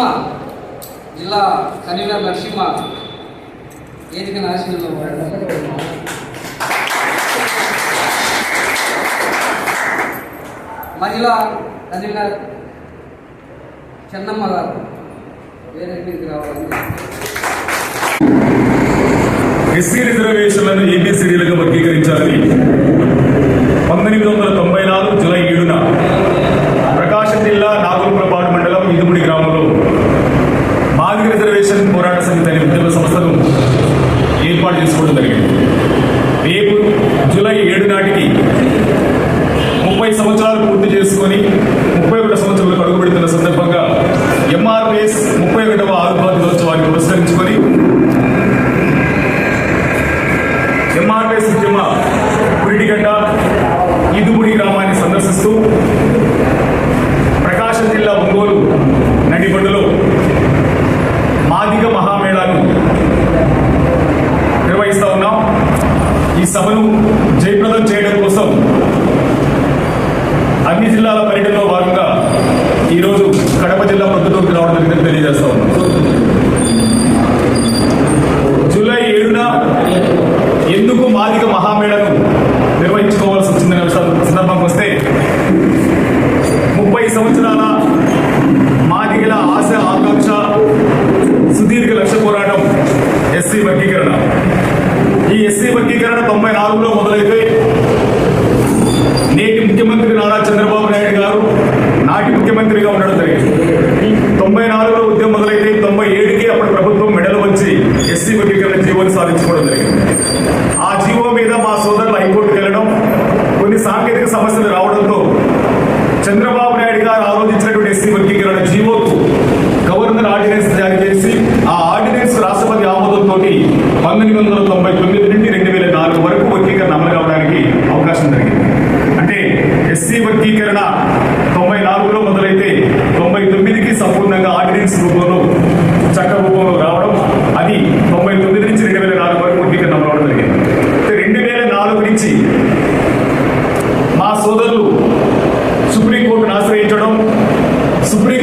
నరసింహ జిల్లా కన్వీనర్ నరసింహ వేదిక నాశనంలో మహిళా కన్వీనర్ చెన్నమ్మ గారు వేరే మీదకి రావాలని ఎస్సీ రిజర్వేషన్లను ఏబీసీడీలుగా వర్గీకరించాలని పంతొమ్మిది వందల తొంభై నాలుగు జులై ఏడున అన్ని జిల్లాల సాధించుకోవడం జరిగింది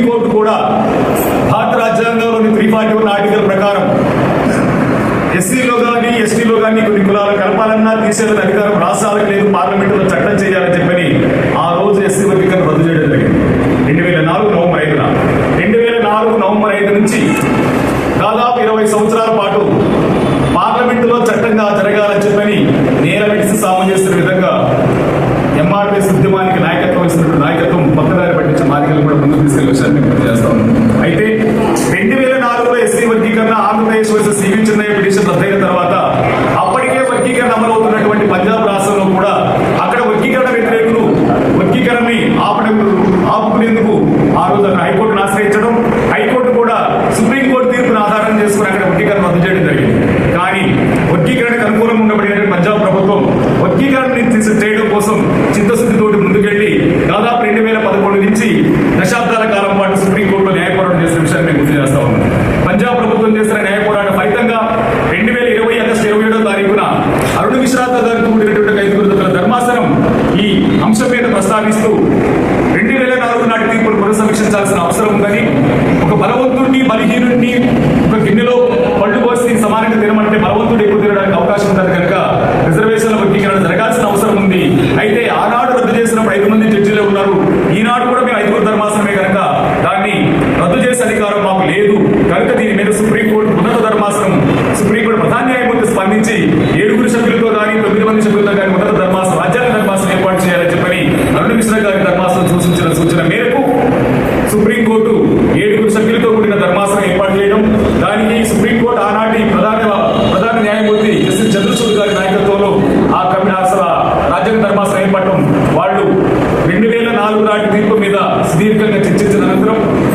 సుప్రీంకోర్టు కూడా భారత రాజ్యాంగంలోని త్రీ ఫార్టీ వన్ ఆర్టికల్ ప్రకారం ఎస్సీలో కానీ ఎస్టీలో కానీ కొన్ని కులాలు కలపాలన్నా తీసేది అధికారం రాష్ట్రాలకు లేదు పార్లమెంటులో చట్టం చేయాలి తినమంటే భగవంతుడు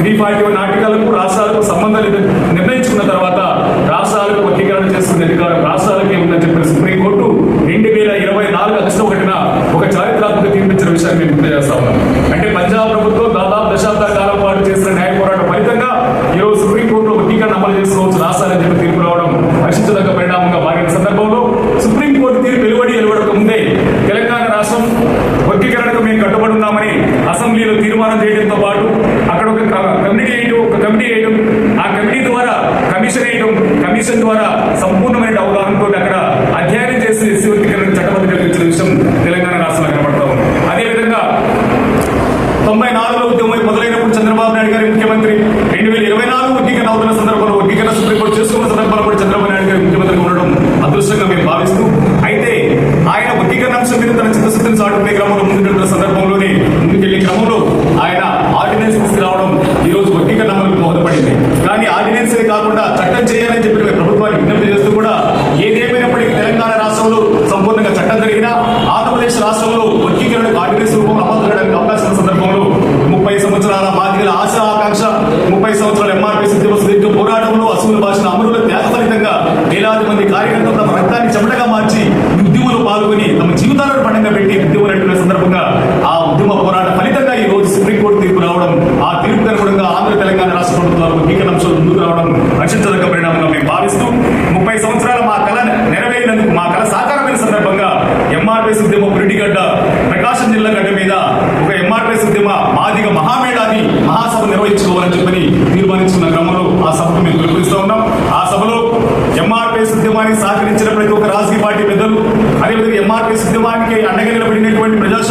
త్రీ ఫార్టీ వన్ ఆర్టికల్కు రాష్ట్రాలకు సంబంధం లేదని నిర్ణయించుకున్న తర్వాత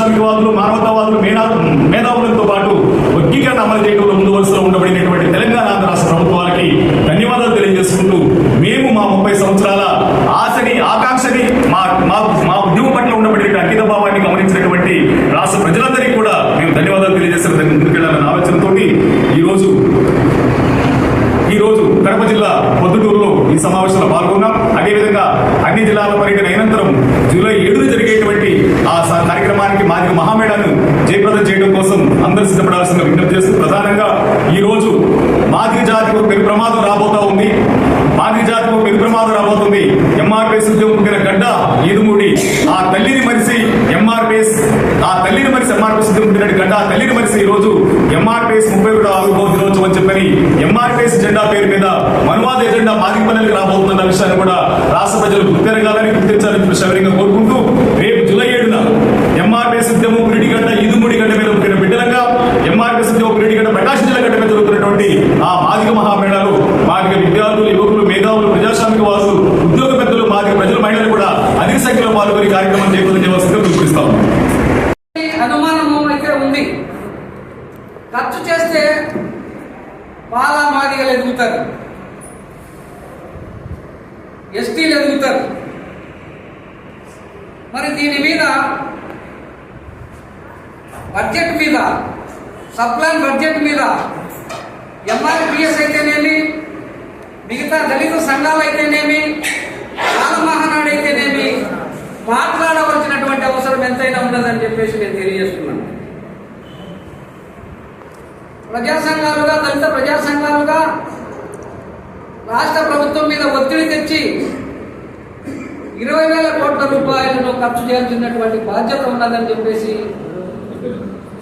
sabe que o mar. MRPS ముప్పై కూడా ఆవిర్భావ దినోత్సవం అని చెప్పని ఎంఆర్పీఎస్ జెండా పేరు మీద మనువాద ఎజెండా మాదిగపల్లెలకు రాబోతున్న విషయాన్ని కూడా రాష్ట్ర ప్రజలు గుర్తెరగాలని గుర్తించాలని సవిరంగా కోరుకుంటూ రేపు జూలై ఏడున ఎంఆర్పీఎస్ ఉద్యమం పురిటిగడ్డ ఈదుముడి గడ్డ మీద పుట్టిన బిడ్డలంగా ఎంఆర్పీఎస్ ఉద్యమం పురిటిగడ్డ ప్రకాశం జిల్లా గడ్డ మీద జరుగుతున్నటువంటి ఆ మాదిగ మహామేళాలు మాదిగ విద్యార్థులు యువకులు మేధావులు ప్రజాస్వామిక వాసులు ఉద్యోగ పెద్దలు మాదిగ ప్రజల మహిళలు కూడా అధిక సంఖ్యలో పాల్గొని కార్యక్రమం చేయకుండా చేయవలసిందిగా పిలుపునిస్తాం అనుమానము అయితే ఉంది ఖర్చు చేస్తే పాలా మాదిగలు ఎదుగుతారు. ఎస్టీలు ఎదుగుతారు. మరి దీని మీద బడ్జెట్ మీద సప్లాన్ బడ్జెట్ మీద ఎంఆర్పిఎస్ అయితేనేమి మిగతా దళిత సంఘాలు అయితేనేమి మహానాడు అయితేనేమి మాట్లాడవలసినటువంటి అవసరం ఎంతైనా ఉన్నదని చెప్పేసి నేను తెలియజేస్తున్నాను. ప్రజా సంఘాలుగా దళిత ప్రజా సంఘాలుగా రాష్ట్ర ప్రభుత్వం మీద ఒత్తిడి తెచ్చి ఇరవై వేల కోట్ల రూపాయలను ఖర్చు చేయాల్సినటువంటి బాధ్యత ఉన్నదని చెప్పేసి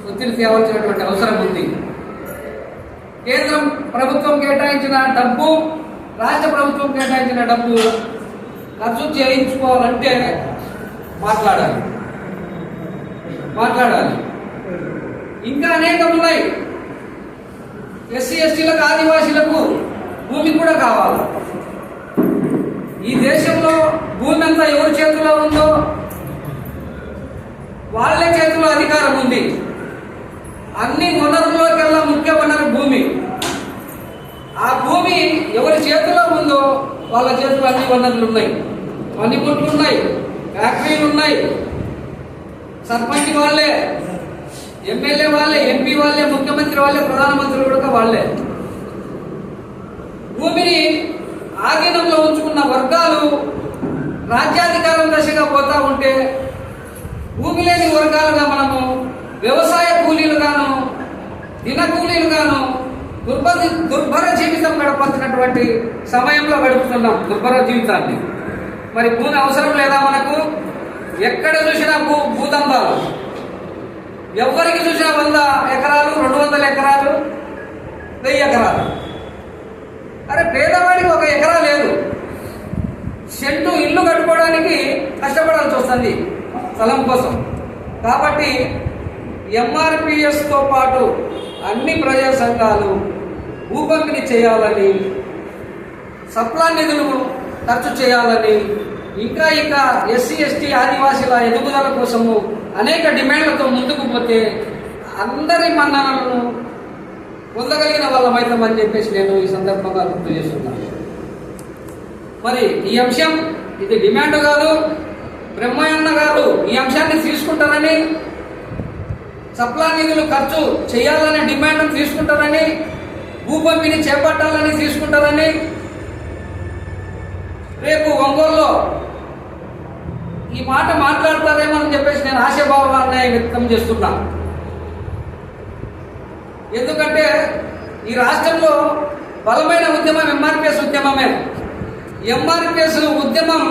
ఒత్తిడి తేవాల్సినటువంటి అవసరం ఉంది. కేంద్రం ప్రభుత్వం కేటాయించిన డబ్బు రాష్ట్ర ప్రభుత్వం కేటాయించిన డబ్బు ఖర్చు చేయించుకోవాలంటే మాట్లాడాలి. మాట్లాడాలి. ఇంకా అనేకం ఉన్నాయి ఎస్సీ ఎస్టీలకు ఆదివాసీలకు భూమి కూడా కావాలి. ఈ దేశంలో భూమి అంతా ఎవరి చేతిలో ఉందో వాళ్ళ చేతిలో అధికారం ఉంది. అన్ని వనరుల్లోకెల్లా ముఖ్య వనరు భూమి. ఆ భూమి ఎవరి చేతిలో ఉందో వాళ్ళ చేతిలో అన్ని వనరులు ఉన్నాయి. పనిముట్లు ఉన్నాయి ఫ్యాక్టరీలు ఉన్నాయి. సర్పంచ్ వాళ్ళే ఎమ్మెల్యే వాళ్ళే ఎంపీ వాళ్ళే ముఖ్యమంత్రి వాళ్ళే ప్రధానమంత్రి కూడా వాళ్ళే. భూమిని ఆధీనంలో ఉంచుకున్న వర్గాలు రాజ్యాధికారం దశగా పోతా ఉంటే భూమి లేని వర్గాలుగా మనము వ్యవసాయ కూలీలుగాను దినకూలీలుగాను దుర్భర దుర్భర జీవితం గడపాల్సినటువంటి సమయంలో గడుపుతున్నాం దుర్భర జీవితాన్ని. మరి భూమి అవసరం లేదా మనకు? ఎక్కడ చూసినా భూ భూదందాలు ఎవరికి చూసినా వంద ఎకరాలు రెండు వందల ఎకరాలు వెయ్యి ఎకరాలు. అరే పేదవాడికి ఒక ఎకరా లేదు. షెడ్డు ఇల్లు కట్టుకోవడానికి కష్టపడాల్సి వస్తుంది స్థలం కోసం. కాబట్టి ఎంఆర్పిఎస్తో పాటు అన్ని ప్రజా సంఘాలు భూపంపిణీ చేయాలని సప్లా నిధులు ఖర్చు చేయాలని ఇంకా ఇంకా ఎస్సీ ఎస్టీ ఆదివాసీల ఎదుగుదల కోసము అనేక డిమాండ్లతో ముందుకు పోతే అందరి మన్ననలను పొందగలిగిన వాళ్ళమైతామని చెప్పేసి నేను ఈ సందర్భంగా గుర్తు చేస్తున్నాను. మరి ఈ అంశం ఇది డిమాండ్ కాదు బ్రహ్మయ్యన్న గారు ఈ అంశాన్ని తీసుకుంటారని సప్లా నిధులు ఖర్చు చేయాలనే డిమాండ్ తీసుకుంటారని భూ చేపట్టాలని తీసుకుంటారని రేపు ఒంగోలులో ఈ మాట మాట్లాడతారేమో అని చెప్పేసి నేను ఆశాభావాన్ని వ్యక్తం చేస్తున్నాను ఎందుకంటే ఈ రాష్ట్రంలో బలమైన ఉద్యమం ఎంఆర్పిఎస్ ఉద్యమమే. ఎంఆర్పిఎస్ ఉద్యమం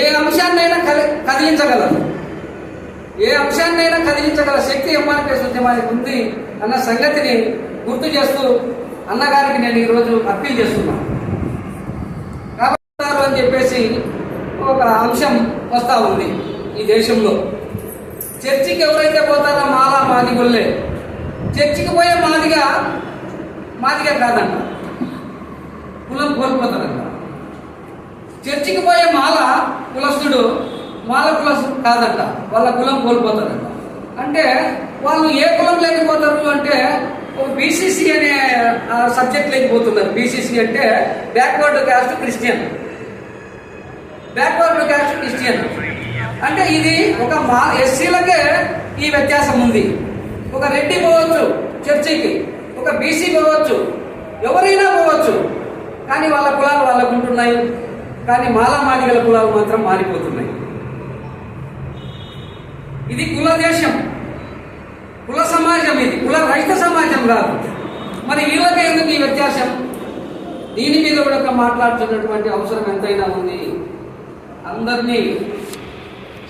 ఏ అంశాన్నైనా కలి కదిలించగలదు. ఏ అంశాన్నైనా కదిలించగల శక్తి ఎంఆర్పిఎస్ ఉద్యమానికి ఉంది అన్న సంగతిని గుర్తు చేస్తూ అన్నగారికి నేను ఈరోజు అప్పీల్ చేస్తున్నాను కాబట్టి అని చెప్పేసి ఒక అంశం వస్తూ ఉంది ఈ దేశంలో. చర్చికి ఎవరైతే పోతారో మాలా మాదిగొల్లే చర్చికి పోయే మాదిగా మాదిగా కాదంట కులం కోల్పోతాడంట చర్చికి పోయే మాల కులస్తుడు మాల కులస్తుడు కాదంట వాళ్ళ కులం కోల్పోతాడంట అంటే వాళ్ళు ఏ కులం లేకపోతారు అంటే బీసీసీ అనే సబ్జెక్ట్ లేకపోతున్నారు. బీసీసీ అంటే backward caste christian backward caste christian అంటే ఇది ఒక మా ఎస్సీలకే ఈ వ్యత్యాసం ఉంది. ఒక రెడ్డి పోవచ్చు చర్చికి ఒక బీసీ పోవచ్చు ఎవరైనా పోవచ్చు. కానీ వాళ్ళ కులాలు వాళ్ళకు ఉంటున్నాయి కానీ మాలామాలిగల కులాలు మాత్రం మారిపోతున్నాయి. ఇది కుల దేశం. కుల సమాజం ఇది. కుల రహిత సమాజం కాదు. మరి వీళ్ళకే ఎందుకు ఈ వ్యత్యాసం? దీని మీద కూడా మాట్లాడుతున్నటువంటి అవసరం ఎంతైనా ఉంది. అందరినీ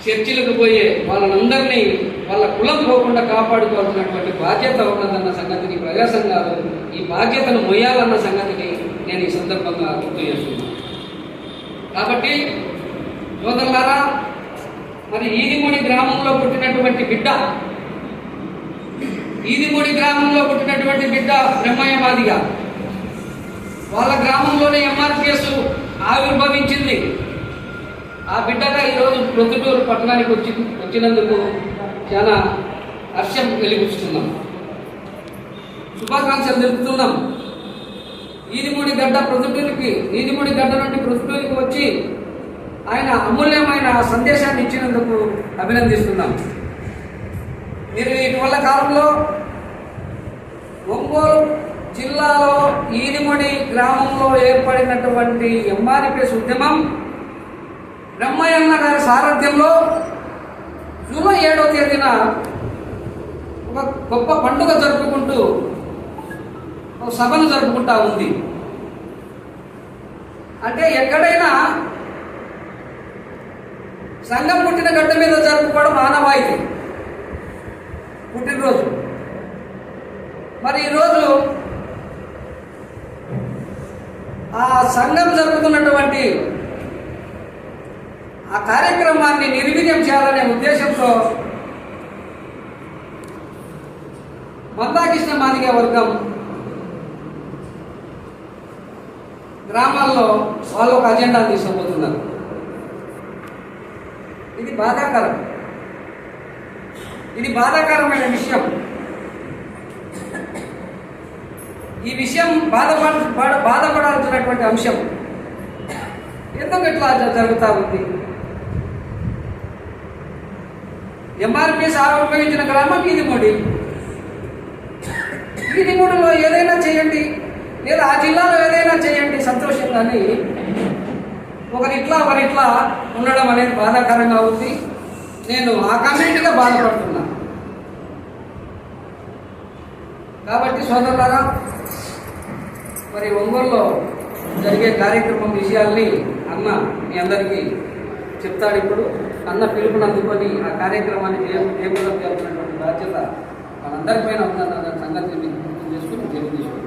చర్చిలకు పోయే వాళ్ళనందరినీ వాళ్ళ కులం పోకుండా కాపాడుకోవాల్సినటువంటి బాధ్యత ఉన్నదన్న సంగతిని ప్రజా సంఘాలు ఈ బాధ్యతను మొయ్యాలన్న సంగతిని నేను ఈ సందర్భంగా గుర్తు చేస్తున్నాను. కాబట్టి సోదరులారా మరి ఈదిమూడి గ్రామంలో పుట్టినటువంటి బిడ్డ ఈదిమూడి గ్రామంలో పుట్టినటువంటి బిడ్డ బ్రహ్మయ్య మాదిగా వాళ్ళ గ్రామంలోనే ఎంఆర్పిఎస్ ఆవిర్భవించింది. ఆ బిడ్డగా ఈరోజు ప్రొద్దుటూరు పట్టణానికి వచ్చి వచ్చినందుకు చాలా హర్షం వెలిగిస్తున్నాం శుభాకాంక్షలు తెలుపుతున్నాం. ఈదిమూడి గడ్డ ప్రొద్దుటూరికి ఈదిమూడి గడ్డ నుండి ప్రొద్దుటూరికి వచ్చి ఆయన అమూల్యమైన సందేశాన్ని ఇచ్చినందుకు అభినందిస్తున్నాం. మీరు ఇటీవల కాలంలో ఒంగోలు జిల్లాలో ఈదిమడి గ్రామంలో ఏర్పడినటువంటి ఎంఆర్పిఎస్ ఉద్యమం బ్రహ్మయ్యన్న గారి సారథ్యంలో జూలై ఏడవ తేదీన ఒక గొప్ప పండుగ జరుపుకుంటూ ఒక సభను జరుపుకుంటా ఉంది. అంటే ఎక్కడైనా సంఘం పుట్టిన గడ్డ మీద జరుపుకోవడం ఆనవాయితీ. పుట్టినరోజు. మరి ఈరోజు ఆ సంఘం జరుపుతున్నటువంటి ఆ కార్యక్రమాన్ని నిర్వీర్యం చేయాలనే ఉద్దేశంతో మందాకృష్ణ మాదిగ వర్గం గ్రామాల్లో వాళ్ళు ఒక అజెండా తీసుకుపోతున్నారు ఇది బాధాకరం. ఇది బాధాకరమైన విషయం. ఈ విషయం బాధపడ బాధపడాల్సినటువంటి అంశం. ఎందుకు ఇట్లా జరుగుతూ ఉంది? ఎంఆర్పిఎస్ ఆవిర్భవించిన గ్రామం ఈదిమూడి ఈదిమూడిలో ఏదైనా చేయండి. లేదా ఆ జిల్లాలో ఏదైనా చేయండి. సంతోషం కానీ ఒకరిట్లా ఒకరిట్లా ఉండడం అనేది బాధాకరంగా ఉంది. నేను ఆ కమ్యూనిటీగా బాధపడుతున్నా. కాబట్టి సోదరులారా మరి ఒంగోలులో జరిగే కార్యక్రమం విషయాల్ని అన్న మీ అందరికీ చెప్తాడు ఇప్పుడు. అన్న పిలుపుని అందుకొని ఆ కార్యక్రమాన్ని జయ జయప్రదం చేయాల్సినటువంటి బాధ్యత మనందరిపైన ఉందన్న సంగతిని గుర్తు చేసుకుని తెలియజేసుకుంటున్నాను.